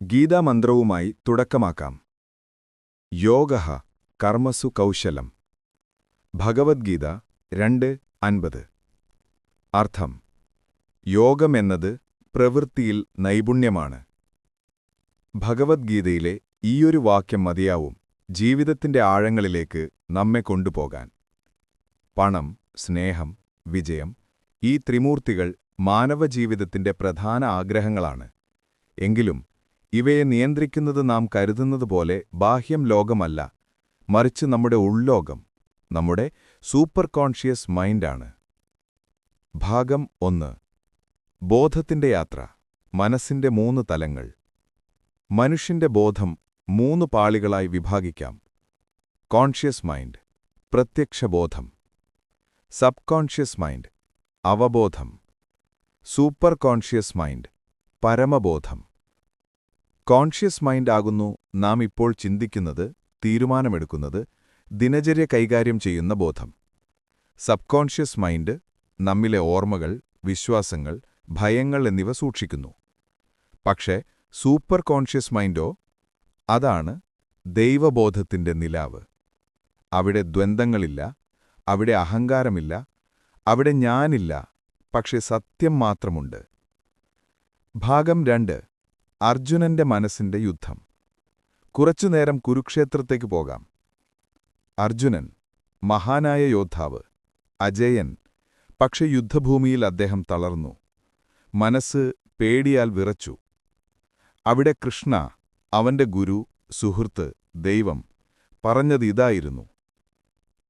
ഗീതാമന്ത്രവുമായി തുടക്കമാക്കാം. യോഗ കർമ്മസു കൗശലം. ഭഗവത്ഗീത രണ്ട് അൻപത്. അർത്ഥം യോഗമെന്നത് പ്രവൃത്തിയിൽ നൈപുണ്യമാണ്. ഭഗവത്ഗീതയിലെ ഈയൊരു വാക്യം മതിയാവും ജീവിതത്തിന്റെ ആഴങ്ങളിലേക്ക് നമ്മെ കൊണ്ടുപോകാൻ. പണം സ്നേഹം വിജയം ഈ ത്രിമൂർത്തികൾ മാനവജീവിതത്തിന്റെ പ്രധാന ആഗ്രഹങ്ങളാണ്. എങ്കിലും ഇവയെ നിയന്ത്രിക്കുന്നത് നാം കരുതുന്നത് പോലെ ബാഹ്യം ലോകമല്ല മറിച്ച് നമ്മുടെ ഉൾലോകം നമ്മുടെ സൂപ്പർ കോൺഷ്യസ് മൈൻഡാണ്. ഭാഗം ഒന്ന്. ബോധത്തിന്റെ യാത്ര മനസ്സിന്റെ മൂന്ന് തലങ്ങൾ. മനുഷ്യന്റെ ബോധം മൂന്ന് പാളികളായി വിഭാഗിക്കാം. കോൺഷ്യസ് മൈൻഡ് പ്രത്യക്ഷബോധം സബ് കോൺഷ്യസ് മൈൻഡ് അവബോധം. സൂപ്പർ കോൺഷ്യസ് മൈൻഡ് പരമബോധം. കോൺഷ്യസ് മൈൻഡ് ആകുന്നു നാം ഇപ്പോൾ ചിന്തിക്കുന്നത് തീരുമാനമെടുക്കുന്നത് ദിനചര്യ കൈകാര്യം ചെയ്യുന്ന ബോധം. സബ് കോൺഷ്യസ് മൈൻഡ് നമ്മിലെ ഓർമ്മകൾ വിശ്വാസങ്ങൾ ഭയങ്ങൾ എന്നിവ സൂക്ഷിക്കുന്നു. പക്ഷേ സൂപ്പർ കോൺഷ്യസ് മൈൻഡോ? അതാണ് ദൈവബോധത്തിന്റെ നിലാവ്. അവിടെ ദ്വന്ദ്ങ്ങളില്ല അവിടെ അഹങ്കാരമില്ല അവിടെ ഞാനില്ല പക്ഷെ സത്യം മാത്രമുണ്ട്. ഭാഗം രണ്ട്. അർജുനന്റെ മനസ്സിന്റെ യുദ്ധം. കുറച്ചുനേരം കുരുക്ഷേത്രത്തേക്ക് പോകാം. അർജുനൻ മഹാനായ യോദ്ധാവ് അജയൻ പക്ഷെ യുദ്ധഭൂമിയിൽ അദ്ദേഹം തളർന്നു. മനസ്സ് പേടിയാൽ വിറച്ചു. അവിടെ കൃഷ്ണ അവന്റെ ഗുരു സുഹൃത്ത് ദൈവം പറഞ്ഞത് ഇതായിരുന്നു.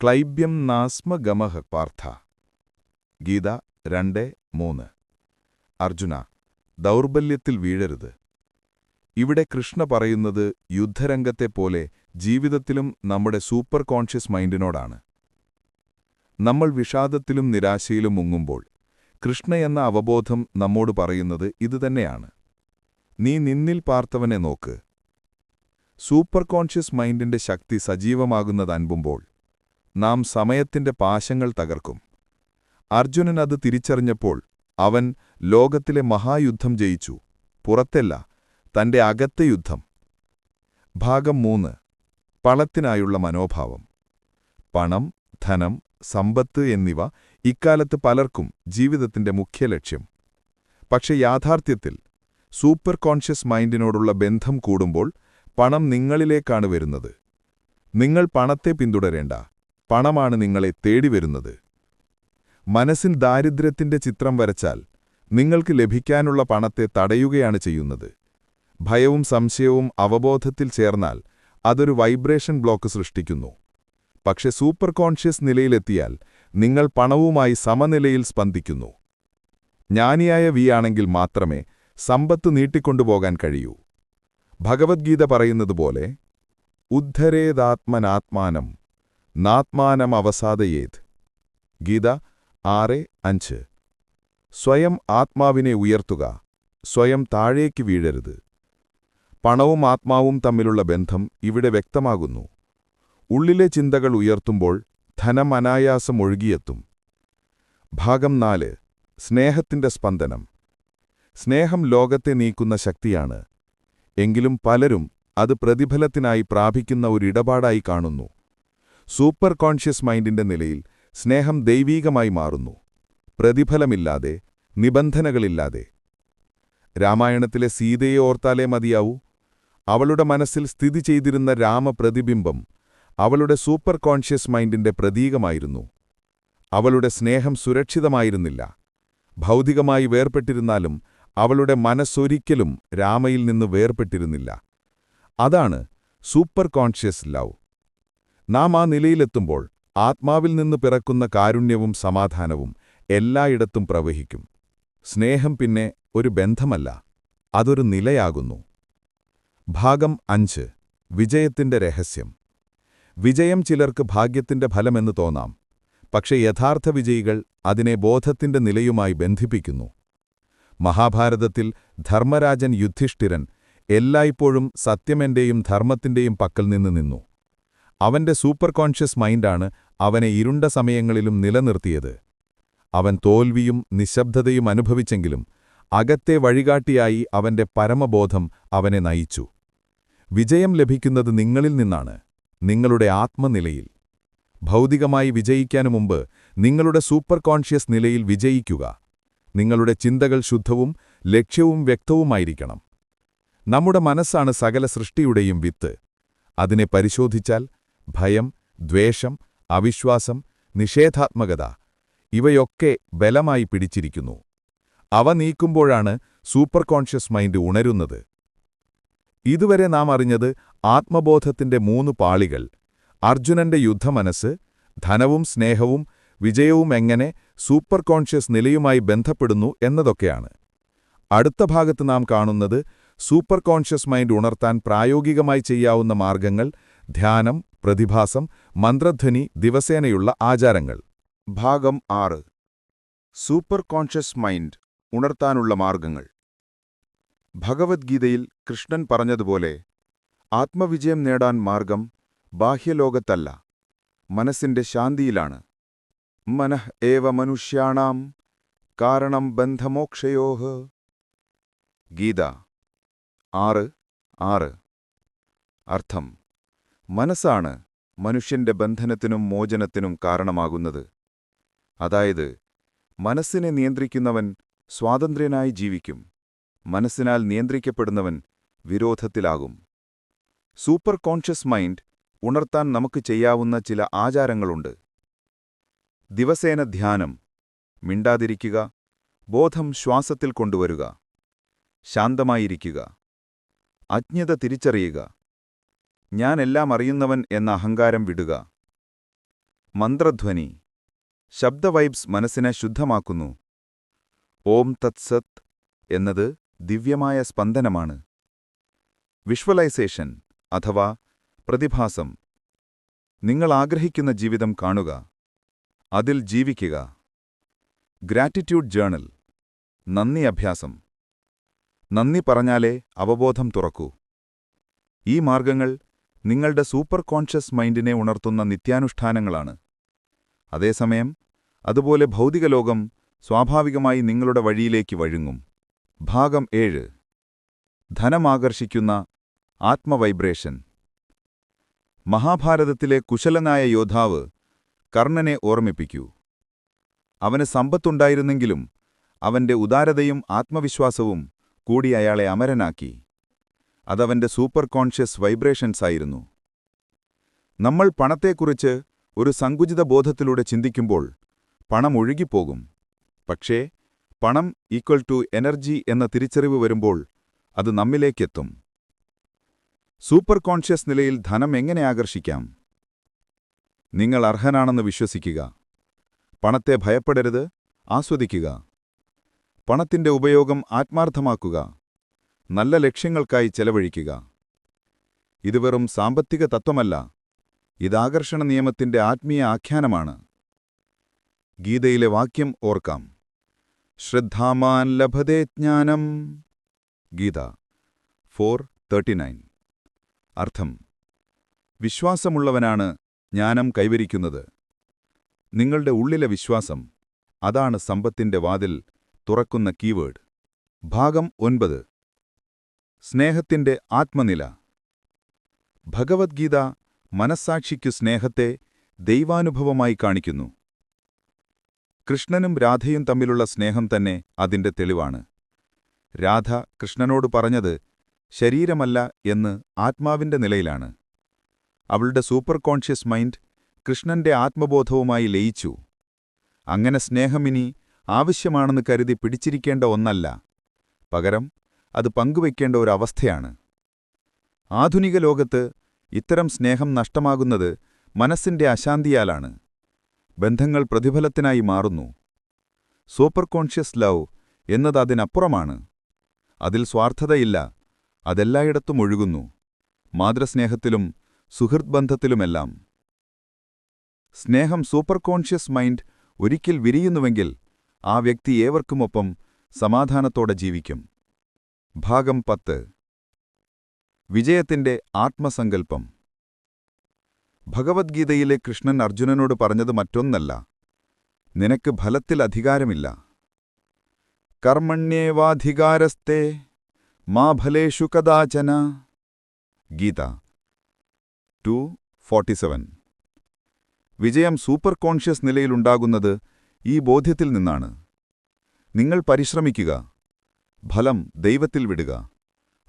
ക്ലൈബ്യം നാസ്മ ഗമഹ പാർത്ഥ. ഗീത രണ്ട് മൂന്ന്. അർജുന ദൗർബല്യത്തിൽ വീഴരുത്. ഇവിടെ കൃഷ്ണ പറയുന്നത് യുദ്ധരംഗത്തെപ്പോലെ ജീവിതത്തിലും നമ്മുടെ സൂപ്പർ കോൺഷ്യസ് മൈൻഡിനോടാണ്. നമ്മൾ വിഷാദത്തിലും നിരാശയിലും മുങ്ങുമ്പോൾ കൃഷ്ണ എന്ന അവബോധം നമ്മോട് പറയുന്നത് ഇതുതന്നെയാണ് നീ നിന്നിൽ പാർത്തവനെ നോക്ക്. സൂപ്പർ കോൺഷ്യസ് മൈൻഡിന്റെ ശക്തി സജീവമാകുന്നത് അൻപുമ്പോൾ നാം സമയത്തിന്റെ പാശങ്ങൾ തകർക്കും. അർജുനൻ അത് തിരിച്ചറിഞ്ഞപ്പോൾ അവൻ ലോകത്തിലെ മഹായുദ്ധം ജയിച്ചു. പുറത്തല്ല തന്റെ അകത്തെ യുദ്ധം. ഭാഗം മൂന്ന്. പണത്തിനായുള്ള മനോഭാവം. പണം ധനം സമ്പത്ത് എന്നിവ ഇക്കാലത്ത് പലർക്കും ജീവിതത്തിന്റെ മുഖ്യ ലക്ഷ്യം പക്ഷെ യാഥാർത്ഥ്യത്തിൽ സൂപ്പർ കോൺഷ്യസ് മൈൻഡിനോടുള്ള ബന്ധം കൂടുമ്പോൾ പണം നിങ്ങളിലേക്കാണ് വരുന്നത്. നിങ്ങൾ പണത്തെ പിന്തുടരേണ്ട. പണമാണ് നിങ്ങളെ തേടിവരുന്നത് മനസ്സിൽ ദാരിദ്ര്യത്തിന്റെ ചിത്രം വരച്ചാൽ നിങ്ങൾക്ക് ലഭിക്കാനുള്ള പണത്തെ തടയുകയാണ് ചെയ്യുന്നത്. ഭയവും സംശയവും അവബോധത്തിൽ ചേർന്നാൽ അതൊരു വൈബ്രേഷൻ ബ്ലോക്ക് സൃഷ്ടിക്കുന്നു. പക്ഷെ സൂപ്പർ കോൺഷ്യസ് നിലയിലെത്തിയാൽ നിങ്ങൾ പണവുമായി സമനിലയിൽ സ്പന്ദിക്കുന്നു. ജ്ഞാനിയായ വിയാണെങ്കിൽ മാത്രമേ സമ്പത്ത് നീട്ടിക്കൊണ്ടുപോകാൻ കഴിയൂ. ഭഗവത്ഗീത പറയുന്നതുപോലെ ഉദ്ധരേതാത്മനാത്മാനം നാത്മാനം അവസാദയേത് ഗീത ആറ് അഞ്ച്. സ്വയം ആത്മാവിനെ ഉയർത്തുക സ്വയം താഴേക്ക് വീഴരുത്. പണവും ആത്മാവും തമ്മിലുള്ള ബന്ധം ഇവിടെ വ്യക്തമാകുന്നു. ഉള്ളിലെ ചിന്തകൾ ഉയർത്തുമ്പോൾ ധനം അനായാസം ഒഴുകിയെത്തും. ഭാഗം നാല്. സ്നേഹത്തിന്റെ സ്പന്ദനം. സ്നേഹം ലോകത്തെ നീക്കുന്ന ശക്തിയാണ്. എങ്കിലും പലരും അത് പ്രതിഫലത്തിനായി പ്രാപിക്കുന്ന ഒരു ഇടപാടായി കാണുന്നു. സൂപ്പർ കോൺഷ്യസ് മൈൻഡിന്റെ നിലയിൽ സ്നേഹം ദൈവീകമായി മാറുന്നു. പ്രതിഫലമില്ലാതെ നിബന്ധനകളില്ലാതെ. രാമായണത്തിലെ സീതയെ ഓർത്താലേ മതിയാവൂ. അവളുടെ മനസ്സിൽ സ്ഥിതി ചെയ്തിരുന്ന രാമപ്രതിബിംബം അവളുടെ സൂപ്പർ കോൺഷ്യസ് മൈൻഡിന്റെ പ്രതീകമായിരുന്നു. അവളുടെ സ്നേഹം സുരക്ഷിതമായിരുന്നില്ല. ഭൗതികമായി വേർപ്പെട്ടിരുന്നാലും അവളുടെ മനസ്സൊരിക്കലും രാമയിൽ നിന്ന് വേർപ്പെട്ടിരുന്നില്ല അതാണ് സൂപ്പർ കോൺഷ്യസ് ലവ്. നാം ആ നിലയിലെത്തുമ്പോൾ ആത്മാവിൽ നിന്ന് പിറക്കുന്ന കാരുണ്യവും സമാധാനവും എല്ലായിടത്തും പ്രവഹിക്കും. സ്നേഹം പിന്നെ ഒരു ബന്ധമല്ല അതൊരു നിലയാകുന്നു. ഭാഗം അഞ്ച്. വിജയത്തിന്റെ രഹസ്യം. വിജയം ചിലർക്ക് ഭാഗ്യത്തിന്റെ ഫലമെന്ന് തോന്നാം. പക്ഷെ യഥാർത്ഥ വിജയികൾ അതിനെ ബോധത്തിന്റെ നിലയുമായി ബന്ധിപ്പിക്കുന്നു. മഹാഭാരതത്തിൽ ധർമ്മരാജൻ യുദ്ധിഷ്ഠിരൻ എല്ലായ്പ്പോഴും സത്യമെന്റെയും ധർമ്മത്തിന്റെയും പക്കൽ നിന്ന് നിന്നു. അവന്റെ സൂപ്പർ കോൺഷ്യസ് മൈൻഡാണ് അവനെ ഇരുണ്ട സമയങ്ങളിലും നിലനിർത്തിയത്. അവൻ തോൽവിയും നിശബ്ദതയും അനുഭവിച്ചെങ്കിലും അകത്തെ വഴികാട്ടിയായി അവന്റെ പരമബോധം അവനെ നയിച്ചു. വിജയം ലഭിക്കുന്നത് നിങ്ങളിൽ നിന്നാണ് നിങ്ങളുടെ ആത്മനിലയിൽ. ഭൗതികമായി വിജയിക്കാനു മുമ്പ് നിങ്ങളുടെ സൂപ്പർ കോൺഷ്യസ് നിലയിൽ വിജയിക്കുക. നിങ്ങളുടെ ചിന്തകൾ ശുദ്ധവും ലക്ഷ്യവും വ്യക്തവുമായിരിക്കണം. നമ്മുടെ മനസ്സാണ് സകല സൃഷ്ടിയുടെയും വിത്ത്. അതിനെ പരിശോധിച്ചാൽ ഭയം ദ്വേഷം അവിശ്വാസം നിഷേധാത്മകത ഇവയൊക്കെ ബലമായി പിടിച്ചിരിക്കുന്നു. അവ നീക്കുമ്പോഴാണ് സൂപ്പർ കോൺഷ്യസ് മൈൻഡ് ഉണരുന്നത്. ഇതുവരെ നാം അറിഞ്ഞത് ആത്മബോധത്തിന്റെ മൂന്ന് പാളികൾ. അർജുനന്റെ യുദ്ധമനസ് ധനവും സ്നേഹവും വിജയവും എങ്ങനെ സൂപ്പർ കോൺഷ്യസ് നിലയുമായി ബന്ധപ്പെടുന്നു എന്നതൊക്കെയാണ്. അടുത്ത ഭാഗത്ത് നാം കാണുന്നത് സൂപ്പർ കോൺഷ്യസ് മൈൻഡ് ഉണർത്താൻ പ്രായോഗികമായി ചെയ്യാവുന്ന മാർഗങ്ങൾ ധ്യാനം പ്രതിഭാസം മന്ത്രധ്വനി ദിവസേനയുള്ള ആചാരങ്ങൾ. ഭാഗം ആറ്. സൂപ്പർ കോൺഷ്യസ് മൈൻഡ് ഉണർത്താനുള്ള മാർഗങ്ങൾ. ഭഗവത്ഗീതയിൽ കൃഷ്ണൻ പറഞ്ഞതുപോലെ ആത്മവിജയം നേടാൻ മാർഗം ബാഹ്യലോകത്തല്ല മനസ്സിന്റെ ശാന്തിയിലാണ്. മനഃ ഏവ മനുഷ്യാണാം കാരണം ബന്ധമോക്ഷയോഹ് ഗീത ആറ് ആറ്. അർത്ഥം മനസ്സാണ് മനുഷ്യന്റെ ബന്ധനത്തിനും മോചനത്തിനും കാരണമാകുന്നത്. അതായത് മനസ്സിനെ നിയന്ത്രിക്കുന്നവൻ സ്വാതന്ത്ര്യനായി ജീവിക്കും. മനസ്സിനാൽ നിയന്ത്രിക്കപ്പെടുന്നവൻ വിരോധത്തിലാകും. സൂപ്പർ കോൺഷ്യസ് മൈൻഡ് ഉണർത്താൻ നമുക്ക് ചെയ്യാവുന്ന ചില ആചാരങ്ങളുണ്ട്. ദിവസേന ധ്യാനം മിണ്ടാതിരിക്കുക ബോധം ശ്വാസത്തിൽ കൊണ്ടുവരുക ശാന്തമായിരിക്കുക അജ്ഞത തിരിച്ചറിയുക ഞാൻ എല്ലാം അറിയുന്നവൻ എന്ന അഹങ്കാരം വിടുക. മന്ത്രധ്വനി ശബ്ദവൈബ്സ് മനസ്സിനെ ശുദ്ധമാക്കുന്നു. ഓം തത്സത് എന്നത് ദിവ്യമായ സ്പന്ദനമാണ്. വിഷ്വലൈസേഷൻ അഥവാ പ്രതിഭാസം. നിങ്ങൾ ആഗ്രഹിക്കുന്ന ജീവിതം കാണുക. അതിൽ ജീവിക്കുക. Gratitude journal. നന്ദി അഭ്യാസം. നന്ദി പറഞ്ഞാലേ അവബോധം തുറക്കൂ. ഈ മാർഗങ്ങൾ നിങ്ങളുടെ സൂപ്പർ കോൺഷ്യസ് മൈൻഡിനെ ഉണർത്തുന്ന നിത്യാനുഷ്ഠാനങ്ങളാണ്. അതേസമയം അതുപോലെ ഭൗതികലോകം സ്വാഭാവികമായി നിങ്ങളുടെ വഴിയിലേക്ക് വഴുങ്ങും. ഭാഗം ഏഴ്. ധനമാകർഷിക്കുന്ന ആത്മവൈബ്രേഷൻ. മഹാഭാരതത്തിലെ കുശലനായ യോദ്ധാവ് കർണനെ ഓർമ്മിപ്പിക്കൂ. അവന് സമ്പത്തുണ്ടായിരുന്നെങ്കിലും അവന്റെ ഉദാരതയും ആത്മവിശ്വാസവും കൂടി അയാളെ അമരനാക്കി. അതവന്റെ സൂപ്പർ കോൺഷ്യസ് വൈബ്രേഷൻസായിരുന്നു നമ്മൾ പണത്തെക്കുറിച്ച് ഒരു സങ്കുചിത ബോധത്തിലൂടെ ചിന്തിക്കുമ്പോൾ പണം ഒഴുകിപ്പോകും. പക്ഷേ പണം ഈക്വൽ ടു എനർജി എന്ന തിരിച്ചറിവ് വരുമ്പോൾ അത് നമ്മിലേക്കെത്തും. സൂപ്പർ കോൺഷ്യസ് നിലയിൽ ധനം എങ്ങനെ ആകർഷിക്കാം? നിങ്ങൾ അർഹനാണെന്ന് വിശ്വസിക്കുക. പണത്തെ ഭയപ്പെടരുത് ആസ്വദിക്കുക. പണത്തിന്റെ ഉപയോഗം ആത്മാർത്ഥമാക്കുക. നല്ല ലക്ഷ്യങ്ങൾക്കായി ചെലവഴിക്കുക. ഇത് വെറും സാമ്പത്തിക തത്വമല്ല. ഇതാകർഷണ നിയമത്തിന്റെ ആത്മീയ ആഖ്യാനമാണ്. ഗീതയിലെ വാക്യം ഓർക്കാം. ശ്രദ്ധാമാൻ ലഭതേ ജ്ഞാനം. ഗീത ഫോർ തേർട്ടിനൈൻ അർത്ഥം വിശ്വാസമുള്ളവനാണ് ജ്ഞാനം കൈവരിക്കുന്നത്. നിങ്ങളുടെ ഉള്ളിലെ വിശ്വാസം അതാണ് സമ്പത്തിന്റെ വാതിൽ തുറക്കുന്ന കീവേഡ്. ഭാഗം ഒൻപത് സ്നേഹത്തിന്റെ ആത്മനില. ഭഗവത്ഗീത മനസ്സാക്ഷിക്കു സ്നേഹത്തെ ദൈവാനുഭവമായി കാണിക്കുന്നു. കൃഷ്ണനും രാധയും തമ്മിലുള്ള സ്നേഹം തന്നെ അതിന്റെ തെളിവാണ്. രാധ കൃഷ്ണനോട് പറഞ്ഞത് ശരീരമല്ല എന്ന് ആത്മാവിന്റെ നിലയിലാണ്. അവളുടെ സൂപ്പർ കോൺഷ്യസ് മൈൻഡ് കൃഷ്ണന്റെ ആത്മബോധവുമായി ലയിച്ചു. അങ്ങനെ സ്നേഹമിനി ആവശ്യമാണെന്ന് കരുതി പിടിച്ചിരിക്കേണ്ട ഒന്നല്ല. പകരം അത് പങ്കുവയ്ക്കേണ്ട അവസ്ഥയാണ്. ആധുനിക ലോകത്ത് ഇത്തരം സ്നേഹം നഷ്ടമാകുന്നത് മനസ്സിന്റെ അശാന്തിയാലാണ്. ബന്ധങ്ങൾ പ്രതിഫലത്തിനായി മാറുന്നു. സൂപ്പർ കോൺഷ്യസ് ലവ് എന്നത് അതിനപ്പുറമാണ് അതിൽ സ്വാർത്ഥതയില്ല അതെല്ലായിടത്തും ഒഴുകുന്നു. മാതൃസ്നേഹത്തിലും സുഹൃത് ബന്ധത്തിലുമെല്ലാം. സ്നേഹം സൂപ്പർ കോൺഷ്യസ് മൈൻഡ് ഒരിക്കൽ വിരിയുന്നുവെങ്കിൽ ആ വ്യക്തി ഏവർക്കുമൊപ്പം സമാധാനത്തോടെ ജീവിക്കും. ഭാഗം പത്ത്. വിജയത്തിന്റെ ആത്മസങ്കൽപ്പം. ഭഗവത്ഗീതയിലെ കൃഷ്ണൻ അർജുനനോട് പറഞ്ഞത് മറ്റൊന്നല്ല. നിനക്ക് ഫലത്തിൽ അധികാരമില്ല. കർമ്മണ്യേവാധികാരസ്തേ മാ ഫലേഷു കദാചന. ഗീത ടു ഫോർട്ടി സെവൻ വിജയം സൂപ്പർ കോൺഷ്യസ് നിലയിലുണ്ടാകുന്നത് ഈ ബോധ്യത്തിൽ നിന്നാണ്. നിങ്ങൾ പരിശ്രമിക്കുക. ഫലം ദൈവത്തിൽ വിടുക.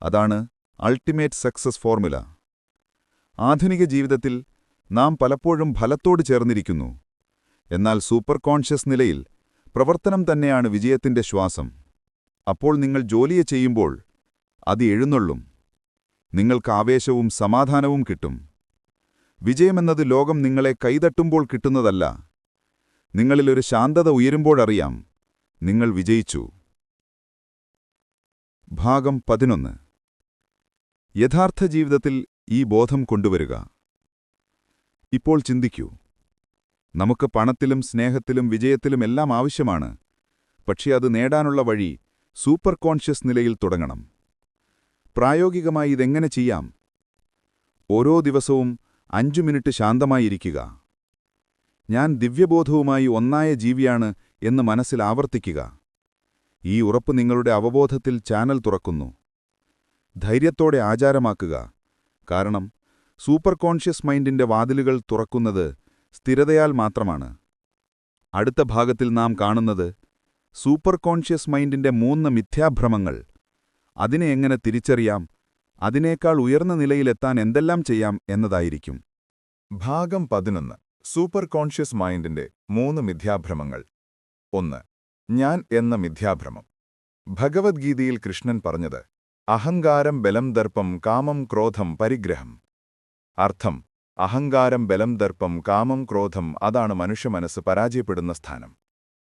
അതാണ് അൾട്ടിമേറ്റ് സക്സസ് ഫോർമുല. ആധുനിക ജീവിതത്തിൽ നാം പലപ്പോഴും ഫലത്തോട് ചേർന്നിരിക്കുന്നു. എന്നാൽ സൂപ്പർ കോൺഷ്യസ് നിലയിൽ പ്രവർത്തനം തന്നെയാണ് വിജയത്തിന്റെ ശ്വാസം. അപ്പോൾ നിങ്ങൾ ജോലിയെ ചെയ്യുമ്പോൾ അത് എഴുന്നള്ളും. നിങ്ങൾക്ക് ആവേശവും സമാധാനവും കിട്ടും. വിജയമെന്നത് ലോകം നിങ്ങളെ കൈതട്ടുമ്പോൾ കിട്ടുന്നതല്ല. നിങ്ങളിലൊരു ശാന്തത ഉയരുമ്പോഴറിയാം നിങ്ങൾ വിജയിച്ചു. ഭാഗം പതിനൊന്ന്. യഥാർത്ഥ ജീവിതത്തിൽ ഈ ബോധം കൊണ്ടുവരിക. ഇപ്പോൾ ചിന്തിക്കൂ. നമുക്ക് പണത്തിലും സ്നേഹത്തിലും വിജയത്തിലും എല്ലാം ആവശ്യമാണ്. പക്ഷേ അത് നേടാനുള്ള വഴി സൂപ്പർ കോൺഷ്യസ് നിലയിൽ തുടങ്ങണം. പ്രായോഗികമായി ഇതെങ്ങനെ ചെയ്യാം? ഓരോ ദിവസവും അഞ്ചു മിനിറ്റ് ശാന്തമായിരിക്കുക. ഞാൻ ദിവ്യബോധവുമായി ഒന്നായ ജീവിയാണ് എന്ന് മനസ്സിൽ ആവർത്തിക്കുക. ഈ ഉറപ്പ് നിങ്ങളുടെ അവബോധത്തിൽ ചാനൽ തുറക്കുന്നു. ധൈര്യത്തോടെ ആചാരമാക്കുക. കാരണം സൂപ്പർ കോൺഷ്യസ് മൈൻഡിന്റെ വാതിലുകൾ തുറക്കുന്നത് സ്ഥിരതയാൽ മാത്രമാണ്. അടുത്ത ഭാഗത്തിൽ നാം കാണുന്നത് സൂപ്പർ കോൺഷ്യസ് മൈൻഡിന്റെ മൂന്ന് മിഥ്യാഭ്രമങ്ങൾ. അതിനെ എങ്ങനെ തിരിച്ചറിയാം? അതിനേക്കാൾ ഉയർന്ന നിലയിലെത്താൻ എന്തെല്ലാം ചെയ്യാം എന്നതായിരിക്കും. ഭാഗം പതിനൊന്ന്. സൂപ്പർ കോൺഷ്യസ് മൈൻഡിന്റെ മൂന്ന് മിഥ്യാഭ്രമങ്ങൾ. ഒന്ന്. ഞാൻ എന്ന മിഥ്യാഭ്രമം. ഭഗവത്ഗീതയിൽ കൃഷ്ണൻ പറഞ്ഞത് അഹങ്കാരം ബലം ദർപ്പം കാമം ക്രോധം പരിഗ്രഹം. അർത്ഥം. അഹങ്കാരം ബലം ദർപ്പം കാമം ക്രോധം അതാണ് മനുഷ്യ മനസ്സ് പരാജയപ്പെടുന്ന സ്ഥാനം.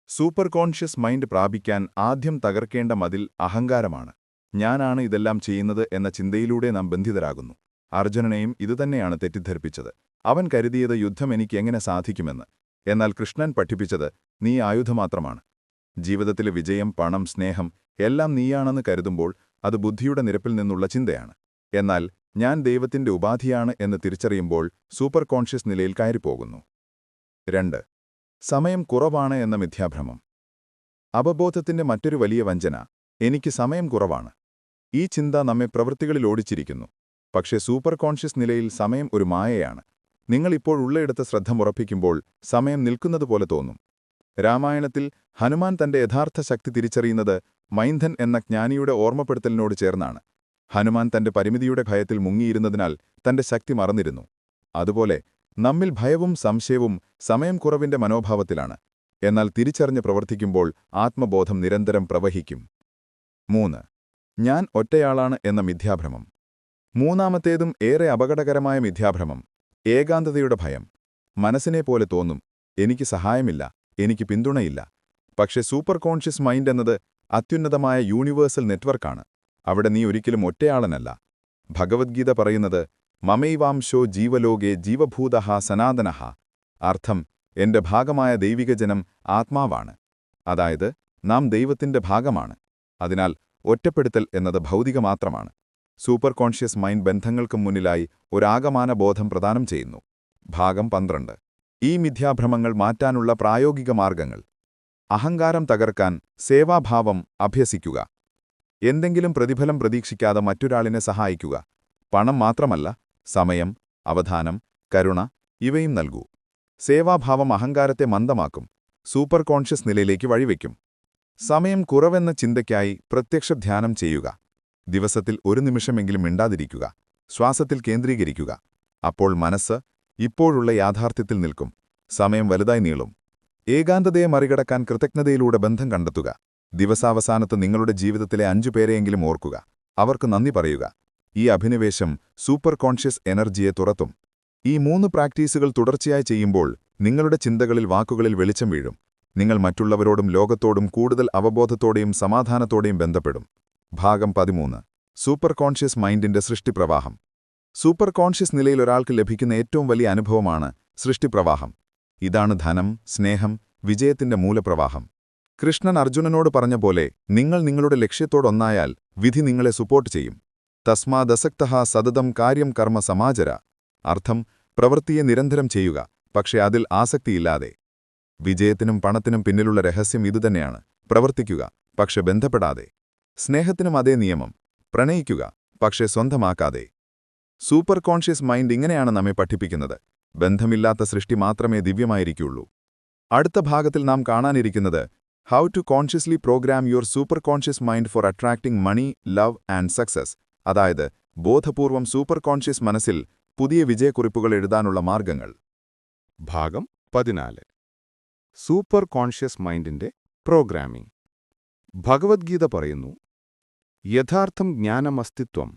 സൂപ്പർ കോൺഷ്യസ് മൈൻഡ് പ്രാപിക്കാൻ ആദ്യം തകർക്കേണ്ട മതിൽ അഹങ്കാരമാണ്. ഞാനാണ് ഇതെല്ലാം ചെയ്യുന്നത് എന്ന ചിന്തയിലൂടെ നാം ബന്ധിതരാകുന്നു. അർജുനനെയും ഇതുതന്നെയാണ് തെറ്റിദ്ധരിപ്പിച്ചത്. അവൻ കരുതിയത് യുദ്ധം എനിക്ക് എങ്ങനെ സാധിക്കുമെന്ന്. എന്നാൽ കൃഷ്ണൻ പഠിപ്പിച്ചത് നീ ആയുധമാത്രമാണ്. ജീവിതത്തിലെ വിജയം പണം സ്നേഹം എല്ലാം നീയാണെന്ന് കരുതുമ്പോൾ അത് ബുദ്ധിയുടെ നിരപ്പിൽ നിന്നുള്ള ചിന്തയാണ്. എന്നാൽ ഞാൻ ദൈവത്തിന്റെ ഉപാധിയാണ് എന്ന് തിരിച്ചറിയുമ്പോൾ സൂപ്പർ കോൺഷ്യസ് നിലയിൽ കയറിപ്പോകുന്നു. രണ്ട്. സമയം കുറവാണ് എന്ന മിഥ്യാഭ്രമം. അവബോധത്തിന്റെ മറ്റൊരു വലിയ വഞ്ചന എനിക്ക് സമയം കുറവാണ്. ഈ ചിന്ത നമ്മെ പ്രവൃത്തികളിൽ ഓടിച്ചിരിക്കുന്നു. പക്ഷേ സൂപ്പർ കോൺഷ്യസ് നിലയിൽ സമയം ഒരു മായയാണ്. നിങ്ങൾ ഇപ്പോൾ ഉള്ളയിടത്ത് ശ്രദ്ധ മുറപ്പിക്കുമ്പോൾ സമയം നിൽക്കുന്നതുപോലെ തോന്നും. രാമായണത്തിൽ ഹനുമാൻ തന്റെ യഥാർത്ഥ ശക്തി തിരിച്ചറിയുന്നത് മൈന്ധൻ എന്ന ജ്ഞാനിയുടെ ഓർമ്മപ്പെടുത്തലിനോട് ചേർന്നാണ്. ഹനുമാൻ തന്റെ പരിമിതിയുടെ ഭയത്തിൽ മുങ്ങിയിരുന്നതിനാൽ തന്റെ ശക്തി മറന്നിരുന്നു. അതുപോലെ നമ്മിൽ ഭയവും സംശയവും സമയം കുറവിന്റെ മനോഭാവത്തിലാണ്. എന്നാൽ തിരിച്ചറിഞ്ഞ് പ്രവർത്തിക്കുമ്പോൾ ആത്മബോധം നിരന്തരം പ്രവഹിക്കും. മൂന്ന്. ഞാൻ ഒറ്റയാളാണ് എന്ന മിഥ്യാഭ്രമം. മൂന്നാമത്തേതും ഏറെ അപകടകരമായ മിഥ്യാഭ്രമം. ഏകാന്തതയുടെ ഭയം. മനസ്സിനെ പോലെ തോന്നും. എനിക്ക് സഹായമില്ല. എനിക്ക് പിന്തുണയില്ല. പക്ഷെ സൂപ്പർ കോൺഷ്യസ് മൈൻഡ് എന്നത് അത്യുന്നതമായ യൂണിവേഴ്സൽ നെറ്റ്വർക്കാണ്. അവിടെ നീ ഒരിക്കലും ഒറ്റയാളനല്ല. ഭഗവത്ഗീത പറയുന്നത് മമൈവാംശോ ജീവലോകെ ജീവഭൂതഹ സനാതനഹ. അർത്ഥം എന്റെ ഭാഗമായ ദൈവികജനം ആത്മാവാണ്. അതായത് നാം ദൈവത്തിന്റെ ഭാഗമാണ്. അതിനാൽ ഒറ്റപ്പെടുത്തൽ എന്നത് ഭൗതിക മാത്രമാണ്. സൂപ്പർ കോൺഷ്യസ് മൈൻഡ് ബന്ധങ്ങൾക്കും മുന്നിലായി ഒരാകമാന ബോധം പ്രദാനം ചെയ്യുന്നു. ഭാഗം പന്ത്രണ്ട്. ഈ മിഥ്യാഭ്രമങ്ങൾ മാറ്റാനുള്ള പ്രായോഗിക മാർഗങ്ങൾ. അഹങ്കാരം തകർക്കാൻ സേവാഭാവം അഭ്യസിക്കുക. എന്തെങ്കിലും പ്രതിഫലം പ്രതീക്ഷിക്കാതെ മറ്റൊരാളിനെ സഹായിക്കുക. പണം മാത്രമല്ല സമയം അവധാനം കരുണ ഇവയും നൽകൂ. സേവാഭാവം അഹങ്കാരത്തെ മന്ദമാക്കും. സൂപ്പർ കോൺഷ്യസ് നിലയിലേക്ക് വഴിവെക്കും. സമയം കുറവെന്ന ചിന്തയ്ക്കായി പ്രത്യക്ഷ ധ്യാനം ചെയ്യുക. ദിവസത്തിൽ ഒരു നിമിഷമെങ്കിലും മിണ്ടാതിരിക്കുക. ശ്വാസത്തിൽ കേന്ദ്രീകരിക്കുക. അപ്പോൾ മനസ്സ് ഇപ്പോഴുള്ള യാഥാർത്ഥ്യത്തിൽ നിൽക്കും. സമയം വലുതായി നീളും. ഏകാന്തതയെ മറികടക്കാൻ കൃതജ്ഞതയിലൂടെ ബന്ധം കണ്ടെത്തുക. ദിവസാവസാനത്ത് നിങ്ങളുടെ ജീവിതത്തിലെ അഞ്ചു പേരെയെങ്കിലും ഓർക്കുക. അവർക്ക് നന്ദി പറയുക. ഈ അഭിനിവേശം സൂപ്പർ കോൺഷ്യസ് എനർജിയെ തുറത്തും. ഈ മൂന്ന് പ്രാക്ടീസുകൾ തുടർച്ചയായി ചെയ്യുമ്പോൾ നിങ്ങളുടെ ചിന്തകളിൽ വാക്കുകളിൽ വെളിച്ചം വീഴും. നിങ്ങൾ മറ്റുള്ളവരോടും ലോകത്തോടും കൂടുതൽ അവബോധത്തോടെയും സമാധാനത്തോടെയും ബന്ധപ്പെടും. ഭാഗം പതിമൂന്ന്. സൂപ്പർ കോൺഷ്യസ് മൈൻഡിന്റെ സൃഷ്ടിപ്രവാഹം. സൂപ്പർ കോൺഷ്യസ് നിലയിൽ ഒരാൾക്ക് ലഭിക്കുന്ന ഏറ്റവും വലിയ അനുഭവമാണ് സൃഷ്ടിപ്രവാഹം. ഇതാണ് ധനം സ്നേഹം വിജയത്തിന്റെ മൂലപ്രവാഹം. കൃഷ്ണൻ അർജുനനോട് പറഞ്ഞ പോലെ നിങ്ങൾ നിങ്ങളുടെ ലക്ഷ്യത്തോടൊന്നായാൽ വിധി നിങ്ങളെ സുപ്പോർട്ട് ചെയ്യും. തസ്മാദസക്തഃ സതതം കാര്യം കർമ്മ സമാചര. അർത്ഥം പ്രവൃത്തിയെ നിരന്തരം ചെയ്യുക പക്ഷേ അതിൽ ആസക്തിയില്ലാതെ. വിജയത്തിനും പണത്തിനും പിന്നിലുള്ള രഹസ്യം ഇതുതന്നെയാണ് പ്രവർത്തിക്കുക പക്ഷെ ബന്ധപ്പെടാതെ. സ്നേഹത്തിനും അതേ നിയമം പ്രണയിക്കുക പക്ഷെ സ്വന്തമാക്കാതെ. സൂപ്പർ കോൺഷ്യസ് മൈൻഡ് ഇങ്ങനെയാണ് നമ്മെ പഠിപ്പിക്കുന്നത് ബന്ധമില്ലാത്ത സൃഷ്ടി മാത്രമേ ദിവ്യമായിരിക്കുള്ളൂ. അടുത്ത ഭാഗത്തിൽ നാം കാണാനിരിക്കുന്നത് how to consciously program your super conscious mind for attracting money love and success അതായത് ബോധപൂർവം സൂപ്പർ കോൺഷ്യസ് മനസ്സിൽ പുതിയ വിജയക്കുറിപ്പുകൾ എഴുതാനുള്ള മാർഗങ്ങൾ. ഭാഗം പതിനാല്. സൂപ്പർ കോൺഷ്യസ് മൈൻഡിന്റെ പ്രോഗ്രാമിംഗ് ഭഗവത്ഗീത പറയുന്നു യഥാർത്ഥം ജ്ഞാനമസ്തിത്വം.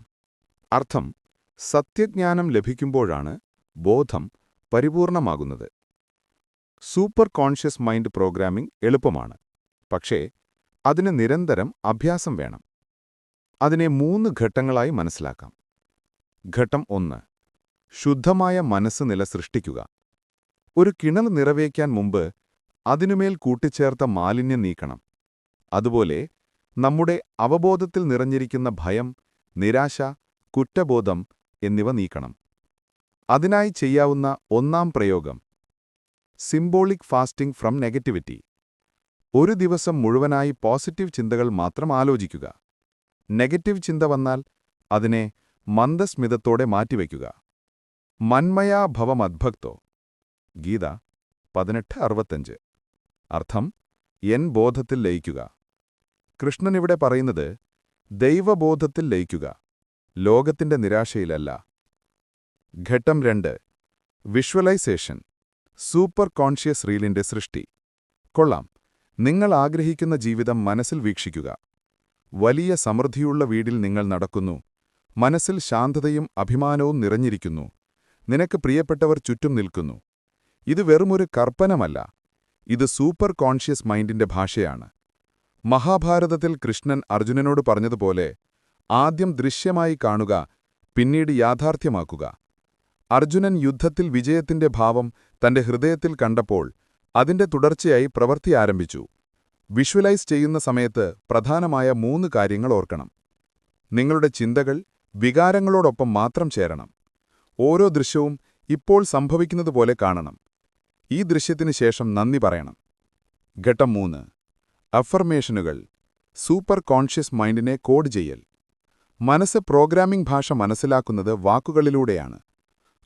അർത്ഥം സത്യജ്ഞാനം ലഭിക്കുമ്പോഴാണ് ബോധം പരിപൂർണമാകുന്നത്. സൂപ്പർ കോൺഷ്യസ് മൈൻഡ് പ്രോഗ്രാമിംഗ് എളുപ്പമാണ്. പക്ഷേ അതിന് നിരന്തരം അഭ്യാസം വേണം. അതിനെ മൂന്ന് ഘട്ടങ്ങളായി മനസ്സിലാക്കാം. ഘട്ടം ഒന്ന്. ശുദ്ധമായ മനസ്സ് നില സൃഷ്ടിക്കുക. ഒരു കിണർ നിറവേക്കാൻ മുമ്പ് അതിനുമേൽ കൂട്ടിച്ചേർത്ത മാലിന്യം നീക്കണം. അതുപോലെ നമ്മുടെ അവബോധത്തിൽ നിറഞ്ഞിരിക്കുന്ന ഭയം നിരാശ കുറ്റബോധം എന്നിവ നീക്കണം. അതിനായി ചെയ്യാവുന്ന ഒന്നാം പ്രയോഗം. സിംബോളിക് ഫാസ്റ്റിംഗ് ഫ്രം നെഗറ്റിവിറ്റി ഒരു ദിവസം മുഴുവനായി പോസിറ്റീവ് ചിന്തകൾ മാത്രം ആലോചിക്കുക. നെഗറ്റീവ് ചിന്ത വന്നാൽ അതിനെ മന്ദസ്മിതത്തോടെ മാറ്റിവയ്ക്കുക മന്മയാ ഭവമദ്ഭക്തോ ഗീത പതിനെട്ട് അറുപത്തഞ്ച്. അർത്ഥം എൻ ബോധത്തിൽ ലയിക്കുക. കൃഷ്ണനിവിടെ പറയുന്നത് ദൈവബോധത്തിൽ ലയിക്കുക. ലോകത്തിന്റെ നിരാശയിലല്ല. ഘട്ടം രണ്ട്. വിഷ്വലൈസേഷൻ. സൂപ്പർ കോൺഷ്യസ് റീലിന്റെ സൃഷ്ടി. കൊള്ളാം. നിങ്ങൾ ആഗ്രഹിക്കുന്ന ജീവിതം മനസ്സിൽ വീക്ഷിക്കുക. വലിയ സമൃദ്ധിയുള്ള വീടിൽ നിങ്ങൾ നടക്കുന്നു. മനസ്സിൽ ശാന്തതയും അഭിമാനവും നിറഞ്ഞിരിക്കുന്നു. നിനക്ക് പ്രിയപ്പെട്ടവർ ചുറ്റും നിൽക്കുന്നു. ഇത് വെറുമൊരു കർപ്പനമല്ല. ഇത് സൂപ്പർ കോൺഷ്യസ് മൈൻഡിന്റെ ഭാഷയാണ്. മഹാഭാരതത്തിൽ കൃഷ്ണൻ അർജുനനോട് പറഞ്ഞതുപോലെ ആദ്യം ദൃശ്യമായി കാണുക പിന്നീട് യാഥാർത്ഥ്യമാക്കുക. അർജുനൻ യുദ്ധത്തിൽ വിജയത്തിന്റെ ഭാവം തന്റെ ഹൃദയത്തിൽ കണ്ടപ്പോൾ അതിന്റെ തുടർച്ചയായി പ്രവൃത്തി ആരംഭിച്ചു. വിഷ്വലൈസ് ചെയ്യുന്ന സമയത്ത് പ്രധാനമായ മൂന്ന് കാര്യങ്ങൾ ഓർക്കണം. നിങ്ങളുടെ ചിന്തകൾ വികാരങ്ങളോടൊപ്പം മാത്രം ചേരണം. ഓരോ ദൃശ്യവും ഇപ്പോൾ സംഭവിക്കുന്നതുപോലെ കാണണം. ഈ ദൃശ്യത്തിന് ശേഷം നന്ദി പറയണം. ഘട്ടം മൂന്ന്. അഫർമേഷനുകൾ. സൂപ്പർ കോൺഷ്യസ് മൈൻഡിനെ കോഡ് ചെയ്യൽ. മനസ്സ് പ്രോഗ്രാമിംഗ് ഭാഷ മനസ്സിലാക്കുന്നത് വാക്കുകളിലൂടെയാണ്.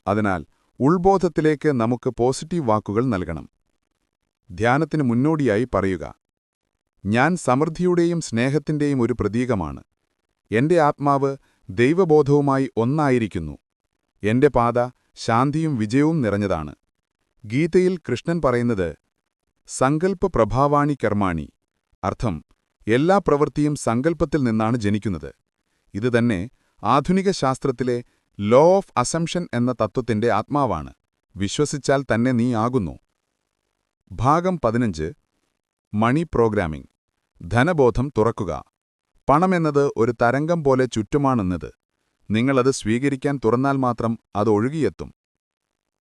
അതിനാൽ ഉൾബോധത്തിലേക്ക് നമുക്ക് പോസിറ്റീവ് വാക്കുകൾ നൽകണം. ധ്യാനത്തിന് മുന്നോടിയായി പറയുക. ഞാൻ സമൃദ്ധിയുടെയും സ്നേഹത്തിന്റെയും ഒരു പ്രതീകമാണ്. എന്റെ ആത്മാവ് ദൈവബോധവുമായി ഒന്നായിരിക്കുന്നു. എന്റെ പാത ശാന്തിയും വിജയവും നിറഞ്ഞതാണ്. ഗീതയിൽ കൃഷ്ണൻ പറയുന്നത് സങ്കൽപ്പ പ്രഭാവാണി കർമാണി അർത്ഥം എല്ലാ പ്രവൃത്തിയും സങ്കല്പത്തിൽ നിന്നാണ് ജനിക്കുന്നത്. ഇതുതന്നെ ആധുനിക ശാസ്ത്രത്തിലെ ലോ ഓഫ് അസംഷൻ എന്ന തത്വത്തിന്റെ ആത്മാവാണ്. വിശ്വസിച്ചാൽ തന്നെ നീ ആകുന്നു. ഭാഗം പതിനഞ്ച്. മണി പ്രോഗ്രാമിംഗ്. ധനബോധം തുറക്കുക. പണമെന്നത് ഒരു തരംഗം പോലെ ചുറ്റുമാണെന്നത്. നിങ്ങളത് സ്വീകരിക്കാൻ തുറന്നാൽ മാത്രം അത് ഒഴുകിയെത്തും.